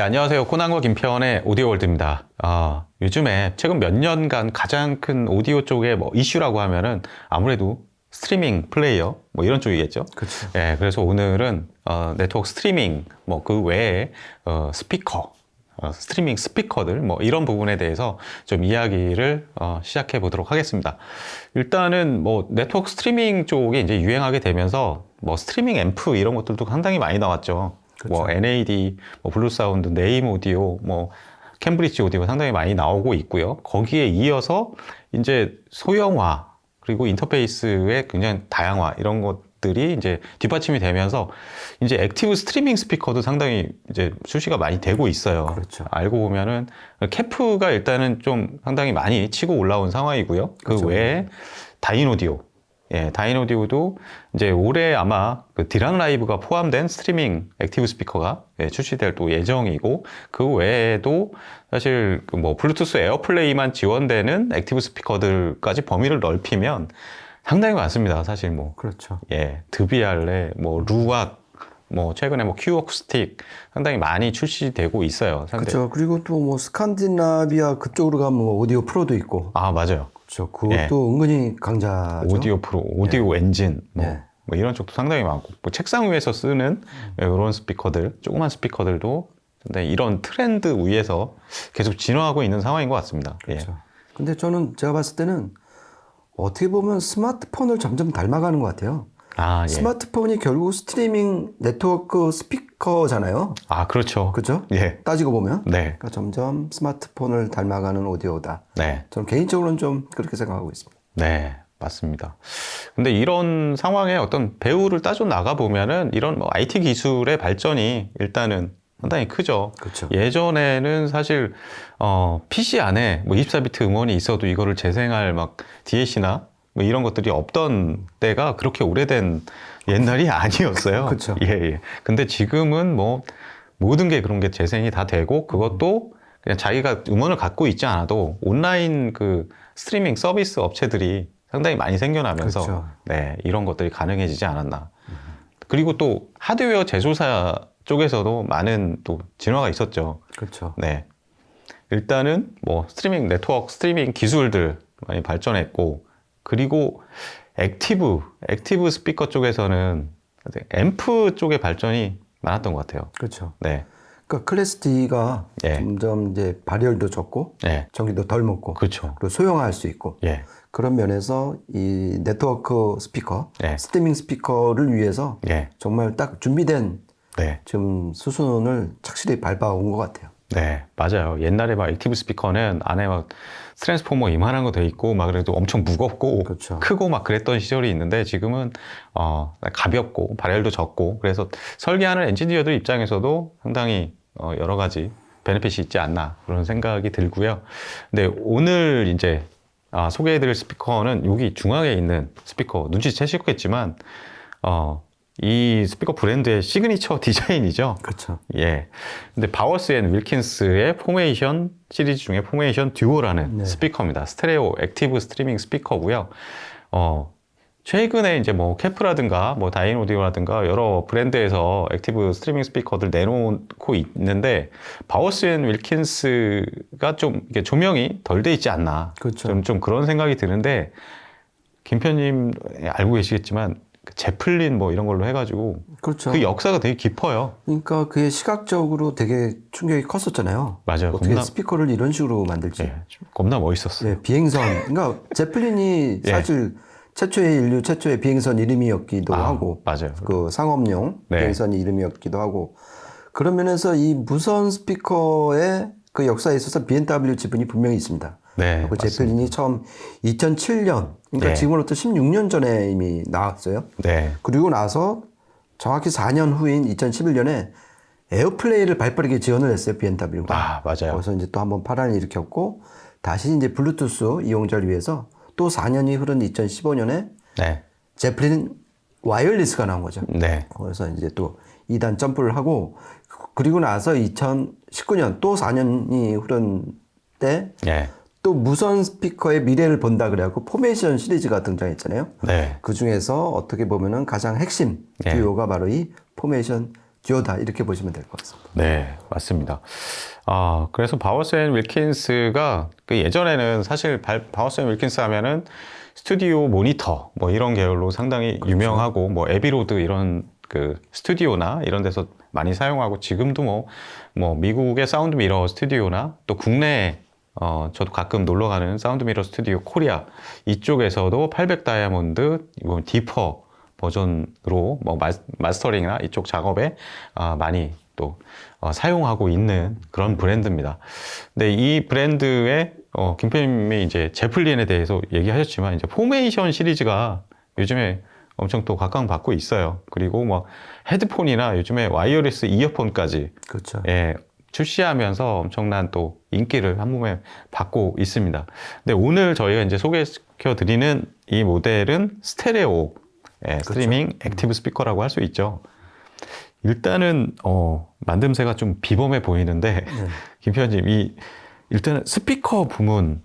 네, 안녕하세요. 코난과 김평원의 오디오 월드입니다. 아, 요즘에 최근 몇 년간 가장 큰 오디오 쪽의 뭐 이슈라고 하면은 아무래도 스트리밍 플레이어 뭐 이런 쪽이겠죠. 그렇죠. 예, 그래서 오늘은 어, 네트워크 스트리밍 뭐 그 외에 어, 스피커 어, 스트리밍 스피커들 뭐 이런 부분에 대해서 좀 이야기를 어, 시작해 보도록 하겠습니다. 일단은 뭐 네트워크 스트리밍 쪽이 이제 유행하게 되면서 뭐 스트리밍 앰프 이런 것들도 상당히 많이 나왔죠. 뭐 NAD, 뭐 블루 사운드, 네임 오디오, 뭐 캠브리지 오디오 상당히 많이 나오고 있고요. 거기에 이어서 이제 소형화 그리고 인터페이스의 굉장히 다양화 이런 것들이 이제 뒷받침이 되면서 이제 액티브 스트리밍 스피커도 상당히 이제 출시가 많이 되고 있어요. 그렇죠. 알고 보면은 캐프가 일단은 좀 상당히 많이 치고 올라온 상황이고요. 그 그렇죠. 외에 다이노디오. 예, 다이노디오도 이제 올해 아마 그 디랑 라이브가 포함된 스트리밍 액티브 스피커가 예, 출시될 또 예정이고 그 외에도 사실 그 뭐 블루투스 에어플레이만 지원되는 액티브 스피커들까지 범위를 넓히면 상당히 많습니다. 사실 뭐 그렇죠. 예, 드비알레, 뭐 루악, 뭐 최근에 뭐 큐어쿠스틱 상당히 많이 출시되고 있어요. 그렇죠. 그리고 또 뭐 스칸디나비아 그쪽으로 가면 뭐 오디오 프로도 있고. 아 맞아요. 그렇죠. 그것도 은근히 강자죠. 오디오 프로, 오디오 엔진, 뭐, 예. 뭐 이런 쪽도 상당히 많고, 뭐 책상 위에서 쓰는 이런 스피커들, 조그만 스피커들도 근데 이런 트렌드 위에서 계속 진화하고 있는 상황인 것 같습니다. 예. 그렇죠. 근데 저는 제가 봤을 때는 어떻게 보면 스마트폰을 점점 닮아가는 것 같아요. 아, 예. 스마트폰이 결국 스트리밍 네트워크 스피커잖아요. 아, 그렇죠. 그죠? 예. 따지고 보면. 네. 그러니까 점점 스마트폰을 닮아가는 오디오다. 네. 저는 개인적으로는 좀 그렇게 생각하고 있습니다. 네, 맞습니다. 근데 이런 상황에 어떤 배우를 따져 나가 보면은 이런 뭐 IT 기술의 발전이 일단은 상당히 크죠. 그렇죠. 예전에는 사실 어, PC 안에 뭐 24비트 음원이 있어도 이거를 재생할 막 DAC나 뭐 이런 것들이 없던 때가 그렇게 오래된 옛날이 아니었어요. 그쵸. 예, 예. 근데 지금은 뭐 모든 게 그런 게 재생이 다 되고 그것도 그냥 자기가 음원을 갖고 있지 않아도 온라인 그 스트리밍 서비스 업체들이 상당히 많이 생겨나면서 그렇죠. 네, 이런 것들이 가능해지지 않았나. 그리고 또 하드웨어 제조사 쪽에서도 많은 또 진화가 있었죠. 그렇죠. 네. 일단은 뭐 스트리밍 네트워크 스트리밍 기술들 많이 발전했고 그리고 액티브 액티브 스피커 쪽에서는 앰프 쪽의 발전이 많았던 것 같아요. 그렇죠. 네. 그러니까 클래스 D가 예. 점점 이제 발열도 적고 네. 전기도 덜 먹고 그렇죠. 그리고 소형화할 수 있고 예. 그런 면에서 이 네트워크 스피커, 예. 스트리밍 스피커를 위해서 예. 정말 딱 준비된 네. 지금 수순을 착실히 밟아온 것 같아요. 네, 맞아요. 옛날에 막 액티브 스피커는 안에 막 트랜스포머 이만한 거 돼 있고 막 그래도 엄청 무겁고 그렇죠. 크고 막 그랬던 시절이 있는데 지금은 어 가볍고 발열도 적고 그래서 설계하는 엔지니어들 입장에서도 상당히 어 여러 가지 베네핏이 있지 않나 그런 생각이 들고요. 근데 오늘 이제 아, 소개해드릴 스피커는 여기 중앙에 있는 스피커 눈치채셨겠지만 어, 이 스피커 브랜드의 시그니처 디자인이죠. 그렇죠. 예. 근데 바워스 앤 윌킨스의 포메이션 시리즈 중에 포메이션 듀오라는 네. 스피커입니다. 스테레오 액티브 스트리밍 스피커고요. 어, 최근에 이제 뭐 캐프라든가 뭐 다이노디오라든가 여러 브랜드에서 액티브 스트리밍 스피커들 내놓고 있는데 바워스 앤 윌킨스가 좀 이게 조명이 덜 돼 있지 않나. 그렇죠. 좀, 좀 그런 생각이 드는데 김 편님 알고 계시겠지만 그 제플린 뭐 이런 걸로 해가지고 그렇죠. 그 역사가 되게 깊어요. 그러니까 그게 시각적으로 되게 충격이 컸었잖아요. 맞아요. 어떻게 겁나- 스피커를 이런 식으로 만들지? 예, 좀 겁나 멋있었어요. 네, 비행선. 그러니까 제플린이 예. 사실 최초의 인류 최초의 비행선 이름이었기도 아, 하고 맞아요. 그 상업용 네. 비행선 이름이었기도 하고 그런 면에서 이 무선 스피커의 그 역사에 있어서 B&W 지분이 분명히 있습니다. 네, 그 제플린이 처음 2007년 그러니까 네. 지금으로부터 16년 전에 이미 나왔어요. 네, 그리고 나서 정확히 4년 후인 2011년에 에어플레이를 발빠르게 지원을 했어요 B&W가. 아 맞아요. 거기서 이제 또 한번 파란을 일으켰고 다시 이제 블루투스 이용자를 위해서 또 4년이 흐른 2015년에 네, 제플린 와이어리스가 나온 거죠. 네, 그래서 이제 또 2단 점프를 하고 그리고 나서 2019년 또 4년이 흐른 때 또 네, 무선 스피커의 미래를 본다 그래갖고 포메이션 시리즈가 등장했잖아요. 네, 그 중에서 어떻게 보면은 가장 핵심 네. 듀오가 바로 이 포메이션 듀오다 이렇게 보시면 될 것 같습니다. 네, 맞습니다. 아, 그래서 바워스 앤 윌킨스가 그 예전에는 사실 바- 바워스 앤 윌킨스 하면은 스튜디오 모니터 뭐 이런 계열로 상당히 유명하고 뭐 에비로드 이런 그 스튜디오나 이런 데서 많이 사용하고 지금도 뭐, 뭐 미국의 사운드 미러 스튜디오나 또 국내에 어, 저도 가끔 놀러 가는 사운드 미러 스튜디오 코리아 이쪽에서도 800 다이아몬드 이건 디퍼 버전으로 뭐 마스- 마스터링이나 이쪽 작업에 아, 많이 또 어, 사용하고 있는 그런 브랜드입니다. 근데 이 브랜드의 어, 김표님이 이제 제플린에 대해서 얘기하셨지만 이제 포메이션 시리즈가 요즘에 엄청 또 각광받고 있어요. 그리고 뭐 헤드폰이나 요즘에 와이어리스 이어폰까지 그렇죠. 예, 출시하면서 엄청난 또 인기를 한 몸에 받고 있습니다. 근데 오늘 저희가 이제 소개시켜 드리는 이 모델은 스테레오 예, 스트리밍 액티브 스피커라고 할 수 있죠. 일단은 어, 만듦새가 좀 비범해 보이는데 김 편집 이 일단은 스피커 부문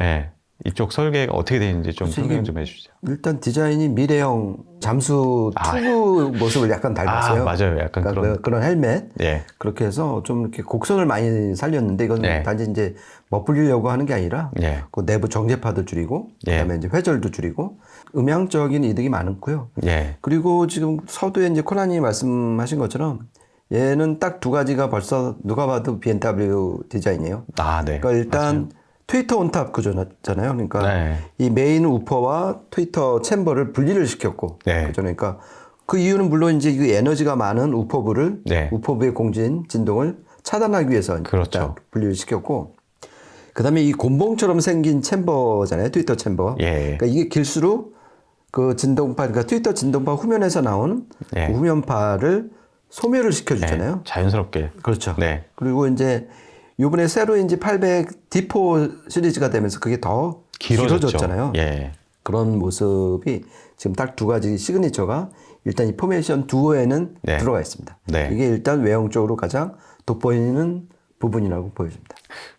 예, 이쪽 설계가 어떻게 되는지 좀 그치, 설명 좀 해주시죠. 일단 디자인이 미래형 잠수 아. 투구 모습을 약간 닮았어요. 아, 맞아요. 약간 그러니까 그런- 그- 그런 헬멧 예, 그렇게 해서 좀 이렇게 곡선을 많이 살렸는데 이건 네. 단지 이제 멋불리려고 하는 게 아니라 예, 그 내부 정제파도 줄이고 예. 그다음에 이제 회절도 줄이고 음향적인 이득이 많고요. 예, 그리고 지금 서두에 이제 코나님 말씀하신 것처럼 얘는 딱 두 가지가 벌써 누가 봐도 BMW 디자인이에요. 아, 네. 그러니까 일단 트위터 온탑 구조잖아요. 그러니까 네. 이 메인 우퍼와 트위터 챔버를 분리를 시켰고, 네. 그죠? 그러니까 그 이유는 물론 이제 이 에너지가 많은 우퍼부를 네. 우퍼부의 공진 진동을 차단하기 위해서 그렇죠. 분리를 시켰고, 그다음에 이 곤봉처럼 생긴 챔버잖아요. 트위터 챔버. 예. 그러니까 이게 길수록 그 진동파, 그러니까 트위터 진동파 후면에서 나오는 예. 그 후면파를 소멸을 네, 시켜주잖아요. 자연스럽게. 그렇죠. 네. 그리고 이제 요번에 새로 이제 800 D4 시리즈가 되면서 그게 더 길어졌죠. 길어졌잖아요. 예. 그런 모습이 지금 딱 두 가지 시그니처가 일단 이 포메이션 두어에는 네. 들어가 있습니다. 네. 이게 일단 외형적으로 가장 돋보이는 부분이라고 보여집니다.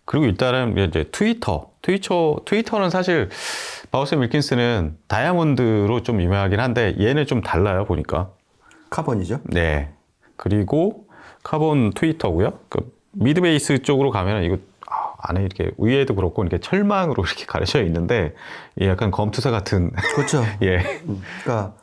그리고 일단은 이제 트위터, 트위터, 트위터는 사실 바우스 밀킨스는 다이아몬드로 좀 유명하긴 한데 얘는 좀 달라요 보니까. 카본이죠. 네. 그리고 카본 트위터고요. 그 미드 베이스 쪽으로 가면 이거 아, 안에 이렇게 위에도 그렇고 이렇게 철망으로 이렇게 가려져 있는데 약간 검투사 같은 그렇죠. 예. 음, 그러니까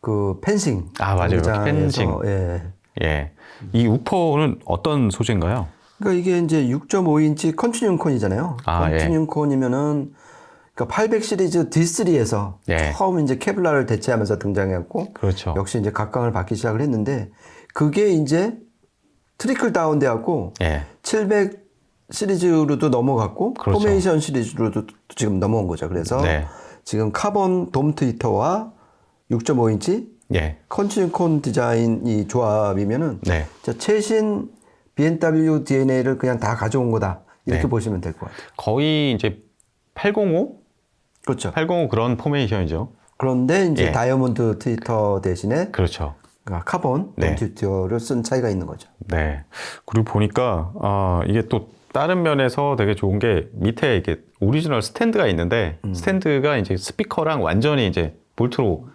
그 펜싱. 아, 맞아요. 경기장에서, 펜싱. 예. 예. 이 우퍼는 어떤 소재인가요? 그러니까 이게 이제 6.5인치 컨티뉴um 콘이잖아요. 아, 예. 컨티뉴um 콘이면은 그러니까 800 시리즈 D3에서 예. 처음 이제 케블라를 대체하면서 등장했고 그렇죠. 역시 이제 각광을 받기 시작을 했는데 그게 이제 트리클 다운 돼 갖고 예. 700 시리즈로도 넘어갔고 그렇죠. 포메이션 시리즈로도 지금 넘어온 거죠. 그래서 네. 지금 카본 돔 트위터와 6.5인치 예. 컨티뉴um 콘 디자인 이 조합이면은 네. 최신 BMW DNA를 그냥 다 가져온 거다. 이렇게 네. 보시면 될 것 같아요. 거의 이제 805? 그렇죠. 805 그런 포메이션이죠. 그런데 이제 예. 다이아몬드 트위터 대신에 그렇죠. 그러니까 카본 네. 트위터를 쓴 차이가 있는 거죠. 네. 그리고 보니까 아, 이게 또 다른 면에서 되게 좋은 게 밑에 이게 오리지널 스탠드가 있는데 음. 스탠드가 이제 스피커랑 완전히 이제 볼트로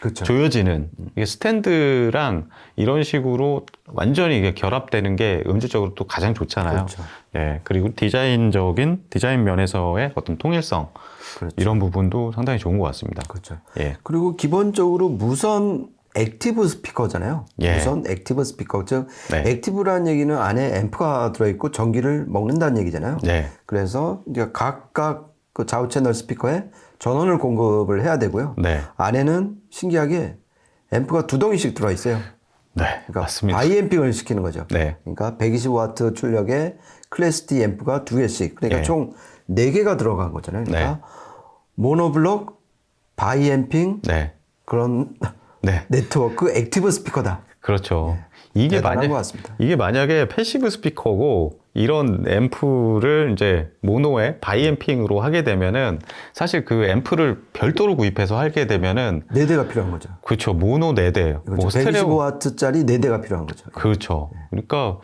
그렇죠. 조여지는 이게 스탠드랑 이런 식으로 완전히 이게 결합되는 게 음질적으로 또 가장 좋잖아요. 그렇죠. 예. 그리고 디자인적인 디자인 면에서의 어떤 통일성 그렇죠. 이런 부분도 상당히 좋은 것 같습니다. 그렇죠. 예. 그리고 기본적으로 무선 액티브 스피커잖아요. 예. 무선 액티브 스피커. 즉 네. 액티브라는 얘기는 안에 앰프가 들어있고 전기를 먹는다는 얘기잖아요. 네. 그래서 이제 각각 그 좌우 채널 스피커에 전원을 공급을 해야 되고요. 네. 안에는 신기하게 앰프가 두 덩이씩 들어 있어요. 네. 그러니까 맞습니다. 바이앰핑을 시키는 거죠. 네. 그러니까 120와트 출력의 클래스 D 앰프가 두 개씩. 그러니까 예. 총네 개가 들어간 거잖아요. 그러니까 모노블록 바이앰핑 네. 그런 네. 네트워크 액티브 스피커다. 그렇죠. 이게 네. 대단한 만약. 이게 만약에 패시브 스피커고 이런 앰프를 이제 모노에 바이앰핑으로 하게 되면은 사실 그 앰프를 별도로 구입해서 하게 되면은 네 대가 필요한 거죠. 그렇죠 모노 네 대, 뭐 그렇죠. 스테레오 125와트짜리 네 대가 필요한 거죠. 그렇죠. 그러니까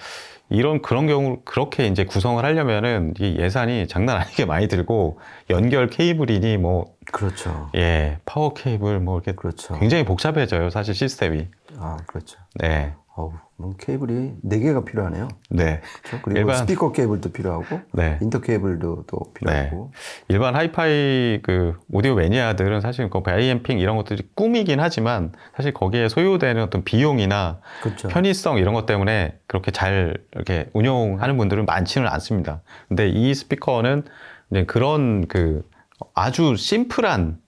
이런 그런 경우 그렇게 이제 구성을 하려면은 이 예산이 장난 아니게 많이 들고 연결 케이블이니 뭐 그렇죠. 예, 파워 케이블 뭐 이렇게 그렇죠. 굉장히 복잡해져요 사실 시스템이. 아, 그렇죠. 네. 어우, 뭐 케이블이 네 개가 필요하네요. 네. 그렇죠? 그리고 일반- 스피커 케이블도 필요하고 네. 인터 케이블도 또 필요하고 일반 하이파이 그 오디오 매니아들은 사실 그 바이앰핑 이런 것들이 꿈이긴 하지만 사실 거기에 소요되는 어떤 비용이나 그렇죠. 편의성 이런 것 때문에 그렇게 잘 이렇게 운영하는 분들은 많지는 않습니다. 근데 이 스피커는 이제 그런 그 아주 심플한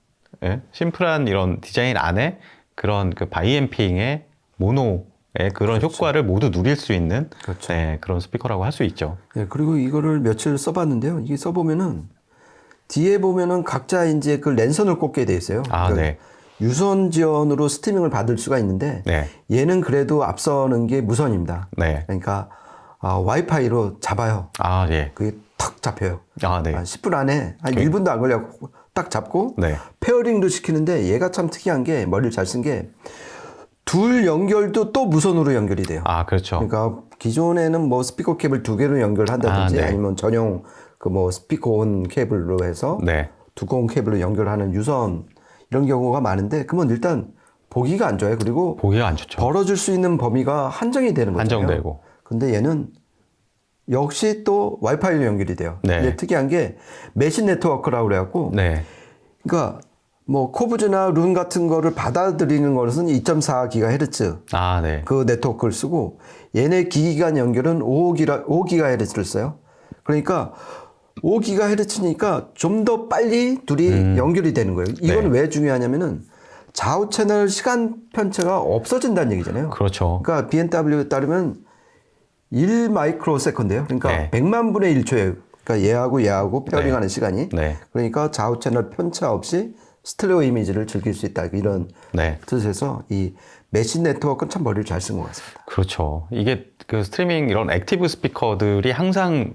예? 심플한 이런 디자인 안에 그런 그 바이앰핑의 모노 의 그런 효과를 모두 누릴 수 있는 그렇죠. 네, 그런 스피커라고 할 수 있죠. 네, 그리고 이거를 며칠 써봤는데요. 이게 써보면은 뒤에 보면은 각자 이제 그 랜선을 꽂게 돼 있어요. 아, 그러니까 네. 유선 지원으로 스트리밍을 받을 수가 있는데 네. 얘는 그래도 앞서는 게 무선입니다. 네. 그러니까 아, 와이파이로 잡아요. 아, 예. 그게 탁 잡혀요. 아, 네. 한 10분 안에 한 1분도 안 걸려 딱 잡고 네. 페어링도 시키는데 얘가 참 특이한 게 머리를 잘 쓴 게 둘 연결도 또 무선으로 연결이 돼요. 아, 그렇죠. 그러니까 기존에는 뭐 스피커 케이블 두 개로 연결한다든지 아, 네. 아, 니면 전용 그 뭐 스피커 온 케이블로 해서 네. 두꺼운 케이블로 연결하는 유선 이런 경우가 많은데 그러면 일단 보기가 안 좋아요. 그리고 보기가 안 좋죠. 벌어질 수 있는 범위가 한정이 되는 거잖아요. 한정되고. 근데 얘는 역시 또 와이파이로 연결이 돼요. 네. 특이한 게 메신 네트워크라고 그래갖고 네. 그러니까 뭐 코브즈나 룬 같은 거를 받아들이는 것은 2.4GHz 아, 네. 그 네트워크를 쓰고 얘네 기기 간 연결은 5기가 5GHz를 써요. 그러니까 5GHz니까 좀 더 빨리 둘이 연결이 되는 거예요. 이건 음. 네. 왜 중요하냐면은 좌우 채널 시간 편차가 없어진다는 얘기잖아요. 그렇죠. 그러니까 BNW에 따르면 1 마이크로 세컨드예요. 그러니까 네. 100만 분의 1초예요. 그러니까 얘하고 얘하고 페어링하는 시간이. 네. 그러니까 좌우 채널 편차 없이 스테레오 이미지를 즐길 수 있다. 이런 네. 뜻에서 이 메신 네트워크는 참 머리를 잘 쓴 것 같습니다. 그렇죠. 이게 그 스트리밍 이런 액티브 스피커들이 항상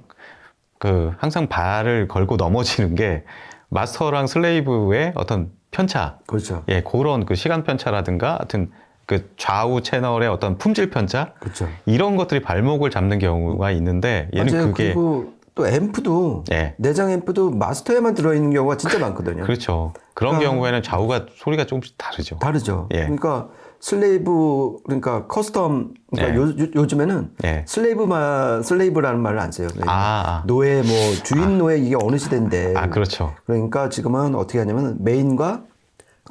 그 항상 발을 걸고 넘어지는 게 마스터랑 슬레이브의 어떤 편차. 그렇죠. 예, 그런 그 시간 편차라든가 하여튼 그 좌우 채널의 어떤 품질 편차 그렇죠. 이런 것들이 발목을 잡는 경우가 있는데 얘는 맞아요. 그게 그리고 또 앰프도 예. 내장 앰프도 마스터에만 들어있는 경우가 진짜 많거든요. 그렇죠. 그런 그러니까- 경우에는 좌우가 소리가 조금씩 다르죠. 다르죠. 예. 그러니까 슬레이브 그러니까 커스텀 그러니까 예. 요, 요, 즘에는 예. 슬레이브만 슬레이브라는 말을 안 써요. 아, 아. 노예 뭐 주인 노예 이게 어느 시대인데. 아, 그렇죠. 그러니까 지금은 어떻게 하냐면 메인과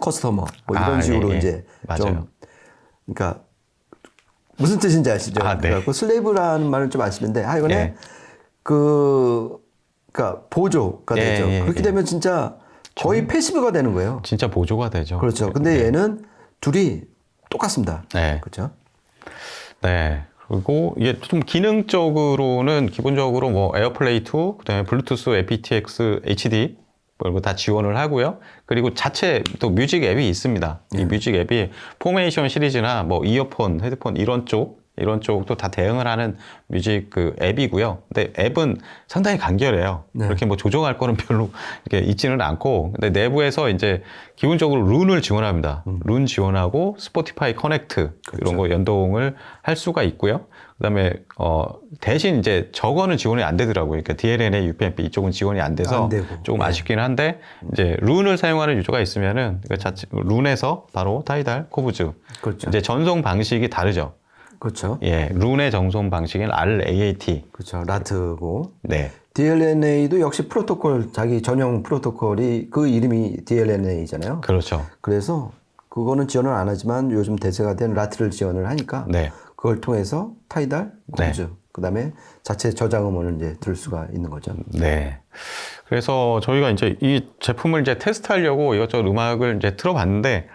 커스터머 뭐 이런 아, 식으로 예, 예. 이제 맞아요. 좀 그러니까 무슨 뜻인지 아시죠? 아, 네. 그래갖고 슬레이브라는 말을 좀안 쓰는데 하여간에 예. 그 그러니까 보조가 예, 되죠. 예, 그렇게 예. 되면 진짜 거의 패시브가 되는 거예요. 진짜 보조가 되죠. 그렇죠. 근데 얘는 둘이 똑같습니다. 네. 그렇죠. 네. 그리고 이게 좀 기능적으로는 기본적으로 뭐 에어플레이 2, 그다음에 블루투스 aptX HD 뭐 이거 다 지원을 하고요. 그리고 자체 또 뮤직 앱이 있습니다. 이 뮤직 앱이 포메이션 시리즈나 뭐 이어폰, 헤드폰 이런 쪽 이런 쪽도 다 대응을 하는 뮤직 그 앱이고요. 근데 앱은 상당히 간결해요. 네. 그렇게 뭐 조정할 거는 별로 이렇게 있지는 않고, 근데 내부에서 이제 기본적으로 룬을 지원합니다. 룬 지원하고 스포티파이 커넥트 이런 거 연동을 할 수가 있고요. 그다음에 어 대신 이제 저거는 지원이 안 되더라고요. 그러니까 DLNA, UPnP 이쪽은 지원이 안 돼서 안. 조금 네. 아쉽긴 한데 이제 룬을 사용하는 유저가 있으면은 그 자체 룬에서 바로 타이달, 코브즈 그렇죠. 이제 전송 방식이 다르죠. 그렇죠. 예, 룬의 정송 방식은 RAAT. 그렇죠. 라트고 네. DLNA도 역시 프로토콜 자기 전용 프로토콜이 그 이름이 DLNA잖아요. 그렇죠. 그래서 그거는 지원을 안 하지만 요즘 대세가 된 라트를 지원을 하니까 네. 그걸 통해서 타이달, 코즈 그다음에 자체 저장 음원을 이제 들을 수가 있는 거죠. 네. 그래서 저희가 이제 이 제품을 이제 테스트하려고 이것저것 음악을 이제 틀어봤는데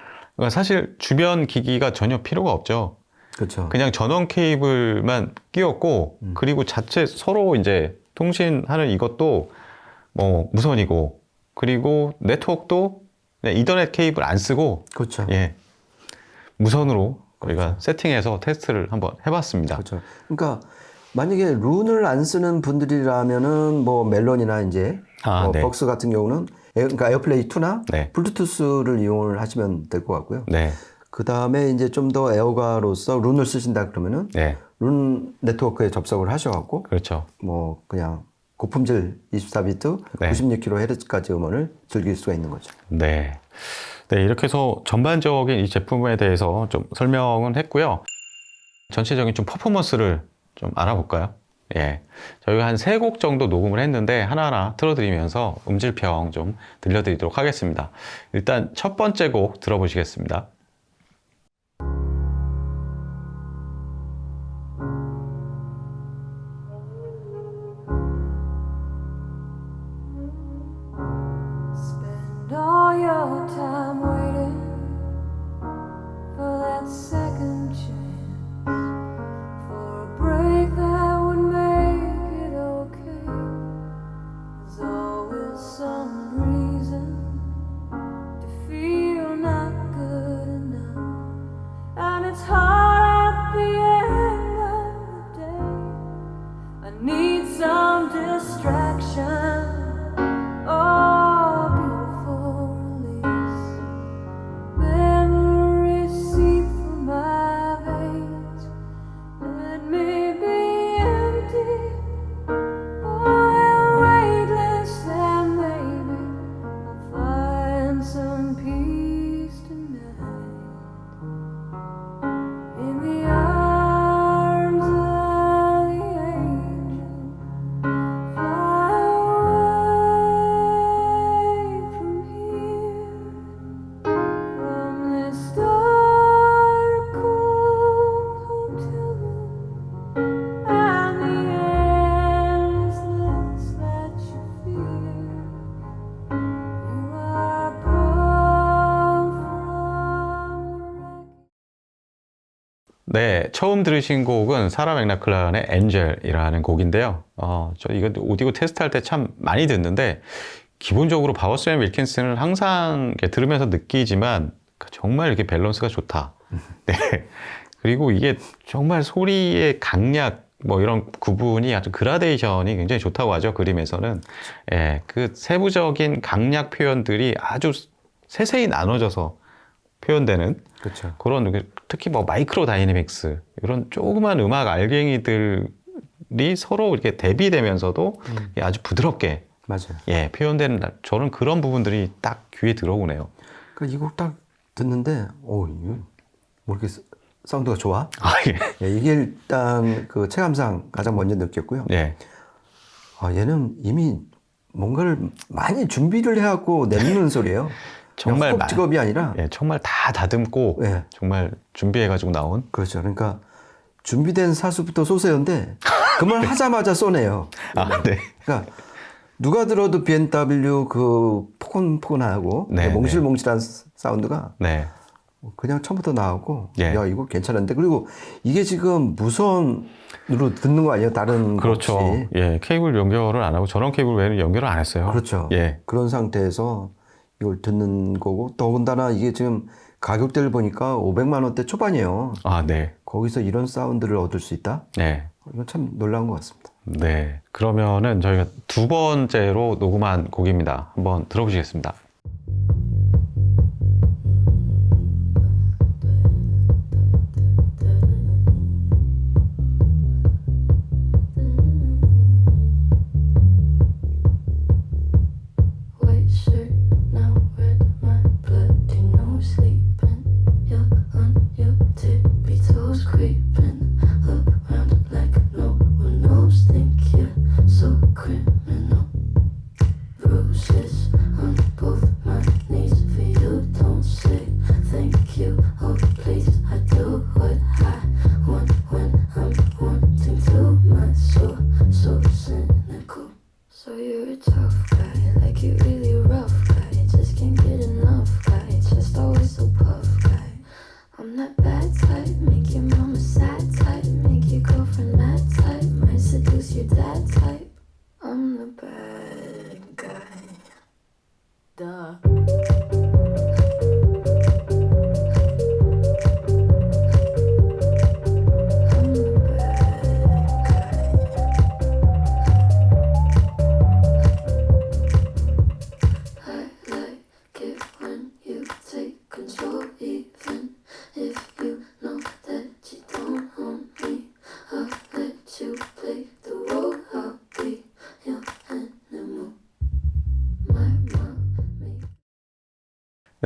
사실 주변 기기가 전혀 필요가 없죠. 그렇죠. 그냥 전원 케이블만 끼웠고 그리고 자체 서로 이제 통신하는 이것도 뭐 무선이고 그리고 네트워크도 이더넷 케이블 안 쓰고 그렇죠. 예 무선으로 저희가 세팅해서 테스트를 한번 해봤습니다. 그렇죠. 그러니까 만약에 룬을 안 쓰는 분들이라면은 뭐 멜론이나 이제 아, 뭐 네. 벅스 같은 경우는 에어, 그러니까 에어플레이 2나 네. 블루투스를 이용을 하시면 될 것 같고요. 네, 그 다음에 이제 좀 더 애호가로서 룬을 쓰신다 그러면은 네, 룬 네트워크에 접속을 하셔갖고 그렇죠. 뭐 그냥 고품질 24비트 네. 96kHz까지 음원을 즐길 수가 있는 거죠. 네. 네, 이렇게 해서 전반적인 이 제품에 대해서 좀 설명은 했고요. 전체적인 좀 퍼포먼스를 좀 알아볼까요? 예. 저희가 한 세 곡 정도 녹음을 했는데 하나하나 틀어드리면서 음질평 좀 들려드리도록 하겠습니다. 일단 첫 번째 곡 들어보시겠습니다. 네, 처음 들으신 곡은 사라 맥락클란의 엔젤이라는 곡인데요. 어, 저 이거 오디오 테스트할 때 참 많이 듣는데 기본적으로 바워스앤 윌킨슨을 항상 들으면서 느끼지만 정말 이렇게 밸런스가 좋다. 네. 그리고 이게 정말 소리의 강약 뭐 이런 구분이 아주 그라데이션이 굉장히 좋다고 하죠. 그림에서는. 예, 그 세부적인 강약 표현들이 아주 세세히 나눠져서 표현되는 그렇죠. 그런 그 특히 뭐 마이크로 다이내믹스 이런 조그만 음악 알갱이들이 서로 이렇게 대비되면서도 이게 아주 부드럽게 맞아요. 예 표현되는 나- 저는 그런 부분들이 딱 귀에 들어오네요. 그러니까 이곡 딱 듣는데, 오, 이거 뭐 이렇게 사- 사운드가 좋아? 아 예. 예, 이게 일단 그 체감상 가장 먼저 느꼈고요. 예. 아, 얘는 이미 뭔가를 많이 준비를 해갖고 내는 소리예요. 정말 마- 직업이 아니라 예, 정말 다 다듬고 예. 정말 준비해가지고 나온 그렇죠. 그러니까 준비된 사수부터 쏘세요인데 그 말 하자마자 쏘네요. 아 네. 그러니까 누가 들어도 BMW 그 포근포근하고 네, 몽실몽실한 사운드가 네. 그냥 처음부터 나오고 예. 야 이거 괜찮은데 그리고 이게 지금 무선으로 듣는 거 아니에요? 다른 그렇죠. 없이. 예, 케이블 연결을 안 하고 전원 케이블 외에는 연결을 안 했어요. 그렇죠. 예. 그런 상태에서 이걸 듣는 거고 더군다나 이게 지금 가격대를 보니까 500만 원대 초반이에요. 아 네. 거기서 이런 사운드를 얻을 수 있다? 네. 이건 참 놀라운 것 같습니다. 네. 그러면은 저희가 두 번째로 녹음한 곡입니다. 한번 들어보시겠습니다.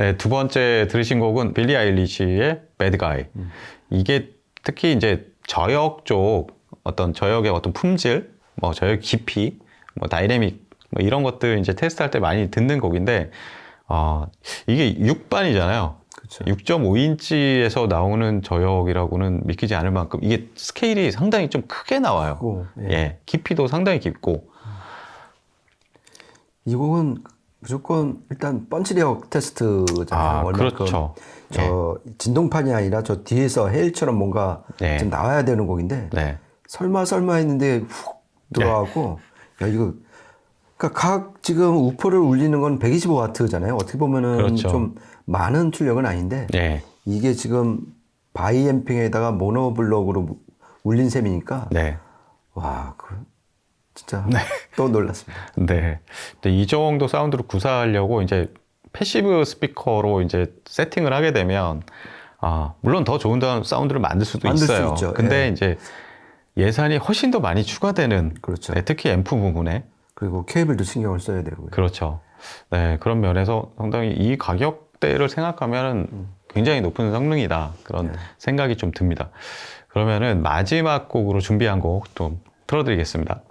네, 두 번째 들으신 곡은 빌리 아일리시의 Bad Guy. 이게 특히 이제 저역 쪽 어떤 저역의 어떤 품질, 뭐 저역 깊이, 뭐 다이내믹 뭐 이런 것들 이제 테스트할 때 많이 듣는 곡인데 어, 이게 6반이잖아요. 그렇죠. 6.5인치에서 나오는 저역이라고는 믿기지 않을 만큼 이게 스케일이 상당히 좀 크게 나와요. 크고, 예. 예, 깊이도 상당히 깊고 이 곡은 무조건 일단 펀치력 테스트잖아요. 아, 얼마큼 그렇죠. 저 진동판이 아니라 저 뒤에서 헤일처럼 뭔가 네. 좀 나와야 되는 곡인데 네. 설마 설마 했는데 훅 들어가고 야 이거 그러니까 각 지금 우퍼를 울리는 건 125와트잖아요. 어떻게 보면은 그렇죠. 좀 많은 출력은 아닌데 네. 이게 지금 바이앰핑에다가 모노블록으로 울린 셈이니까 네. 와, 그 진짜 또 놀랐습니다. 네. 근데 이 정도 사운드로 구사하려고 이제 패시브 스피커로 이제 세팅을 하게 되면 아, 물론 더 좋은 다- 사운드를 만들 수도 만들 수 있어요. 있죠. 근데 예. 이제 예산이 훨씬 더 많이 추가되는 그렇죠. 네, 특히 앰프 부분에 그리고 케이블도 신경을 써야 되고요. 그렇죠. 네, 그런 면에서 상당히 이 가격대를 생각하면 굉장히 높은 성능이다. 그런 생각이 좀 듭니다. 그러면은 마지막 곡으로 준비한 곡 좀 틀어드리겠습니다.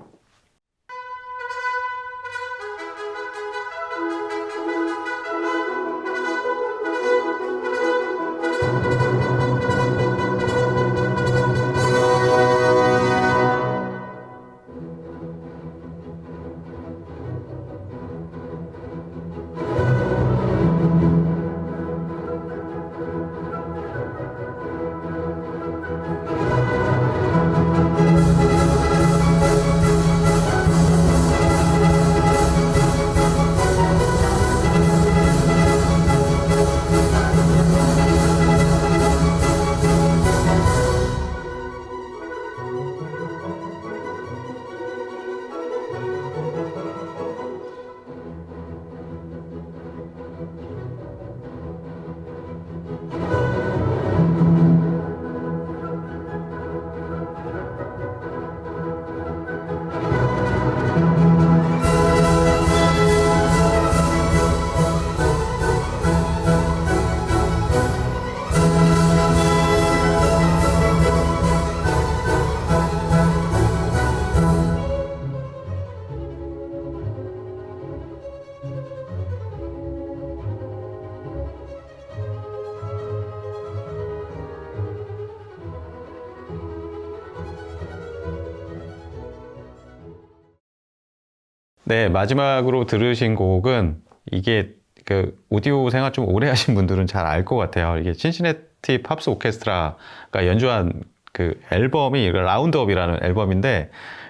네, 마지막으로 들으신 곡은 이게 그 오디오 생활 좀 오래 하신 분들은 잘 알 것 같아요. 이게 신시내티 팝스 오케스트라가 연주한 그 앨범이 라운드업이라는 앨범인데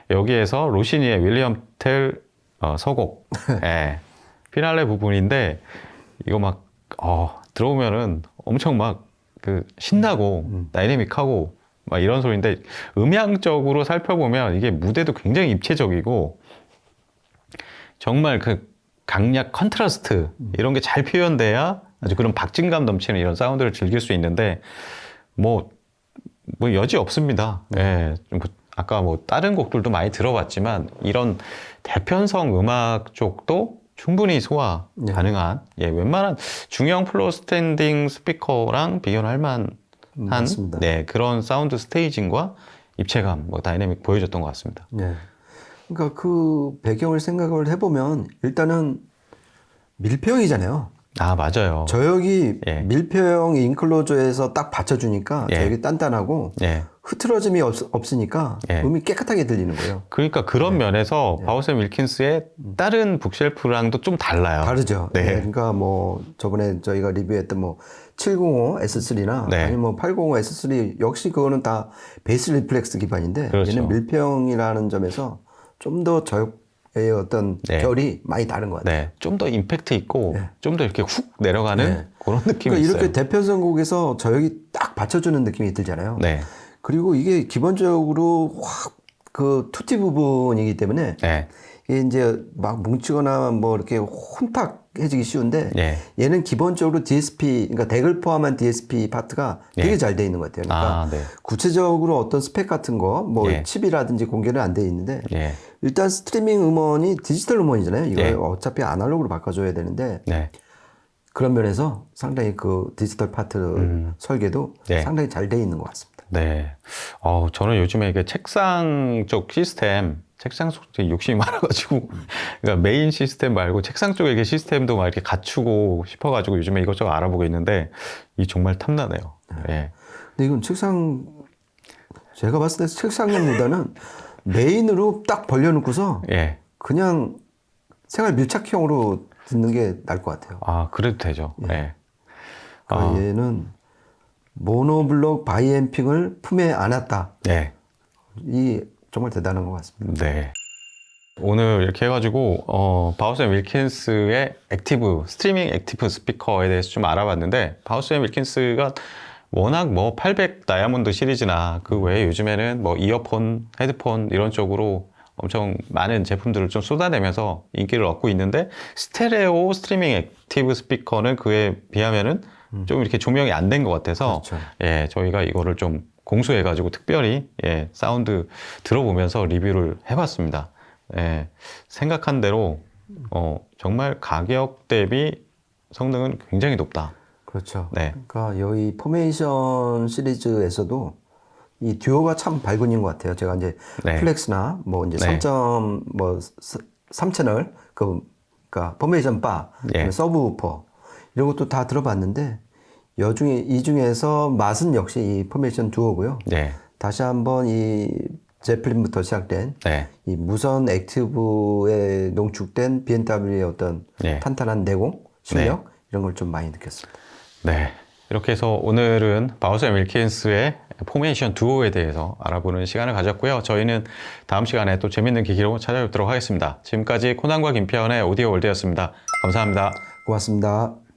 여기에서 로시니의 윌리엄 텔 어, 서곡, 예, 피날레 부분인데 이거 막 어, 들어오면은 엄청 막 그 신나고 다이내믹하고 막 이런 소리인데 음향적으로 살펴보면 이게 무대도 굉장히 입체적이고 정말 그 강약 컨트라스트 이런 게 잘 표현돼야 아주 그런 박진감 넘치는 이런 사운드를 즐길 수 있는데 뭐, 뭐 여지 없습니다. 예. 뭐 아까 뭐 다른 곡들도 많이 들어봤지만 이런 대편성 음악 쪽도 충분히 소화 네. 가능한 예, 웬만한 중형 플로 스탠딩 스피커랑 비교할 만한 음, 맞습니다. 네, 그런 사운드 스테이징과 입체감, 뭐 다이내믹 보여줬던 것 같습니다. 네. 그러니까 그 배경을 생각을 해보면 일단은 밀폐형이잖아요. 아 맞아요. 저역이 예. 밀폐형 인클로저에서 딱 받쳐주니까 예. 저역이 단단하고 예. 흐트러짐이 없, 없으니까 예. 음이 깨끗하게 들리는 거예요. 그러니까 그런 면에서 바우셈 윌킨스의 다른 북쉘프랑도 좀 달라요. 다르죠. 네. 예, 그러니까 뭐 저번에 저희가 리뷰했던 뭐 705 S3나 네. 아니면 뭐805 S3 역시 그거는 다 베이스 리플렉스 기반인데 그렇죠. 얘는 밀폐형이라는 점에서 좀 더 저역의 어떤 네. 결이 많이 다른 것 같아요. 네, 좀 더 임팩트 있고 좀더 이렇게 훅 내려가는 네. 그런 느낌이 그러니까 있어요. 이렇게 대편성곡에서 저역이 딱 받쳐주는 느낌이 들잖아요. 네, 그리고 이게 기본적으로 확 그 투티 부분이기 때문에 네, 이게 이제 막 뭉치거나 뭐 이렇게 혼탁 해지기 쉬운데 네. 얘는 기본적으로 DSP 그러니까 덱을 포함한 DSP 파트가 되게 네. 잘돼 있는 것 같아요. 그러니까 아, 네. 구체적으로 어떤 스펙 같은 거뭐 예. 칩이라든지 공개는 안 돼 있는데 예, 일단 스트리밍 음원이 디지털 음원이잖아요. 이거 예. 어차피 아날로그로 바꿔줘야 되는데 네, 그런 면에서 상당히 그 디지털 파트 설계도 음. 네. 상당히 잘 돼 있는 것 같습니다. 네. 어, 저는 요즘에 이게 책상 쪽 시스템, 책상 쪽 되게 욕심이 많아가지고, 그러니까 메인 시스템 말고 책상 쪽에 이렇게 시스템도 막 이렇게 갖추고 싶어가지고 요즘에 이것저것 알아보고 있는데, 이 정말 탐나네요. 예. 근데 이건 책상 제가 봤을 때 책상용보다는 메인으로 딱 벌려놓고서 예. 그냥 생활 밀착형으로 듣는 게 나을 것 같아요. 아, 그래도 되죠. 예. 그러니까 아. 얘는 모노블록 바이앰핑을 품에 안았다. 예. 이 정말 대단한 것 같습니다. 네. 오늘 이렇게 해가지고 어, 바우스 앤 윌킨스의 액티브 스트리밍 액티브 스피커에 대해서 좀 알아봤는데 바우스 앤 윌킨스가 워낙 뭐 800 다이아몬드 시리즈나 그 외에 요즘에는 뭐 이어폰, 헤드폰 이런 쪽으로 엄청 많은 제품들을 좀 쏟아내면서 인기를 얻고 있는데 스테레오 스트리밍 액티브 스피커는 그에 비하면은 좀 이렇게 조명이 안 된 것 같아서 그렇죠. 예, 저희가 이거를 좀 공수해가지고 특별히 예, 사운드 들어보면서 리뷰를 해봤습니다. 예, 생각한 대로 어, 정말 가격 대비 성능은 굉장히 높다. 그렇죠. 네. 그러니까 여기 포메이션 시리즈에서도 이 듀오가 참 발군인 것 같아요. 제가 이제 네. 플렉스나 뭐 이제 네. 3점 뭐3 채널 그 그러니까 포메이션 바, 예. 서브우퍼 이런 것도 다 들어봤는데 여 중에 이 중에서 맛은 역시 이 포메이션 듀오고요. 네. 다시 한번 이 제플린부터 시작된 네. 이 무선 액티브에 농축된 BMW의 어떤 네. 탄탄한 내공 실력 이런 걸 좀 많이 느꼈습니다. 네. 이렇게 해서 오늘은 바우스 앤 윌킨스의 포메이션 두오에 대해서 알아보는 시간을 가졌고요. 저희는 다음 시간에 또 재밌는 기기로 찾아뵙도록 하겠습니다. 지금까지 코난과 김태현의 오디오 월드였습니다. 감사합니다. 고맙습니다.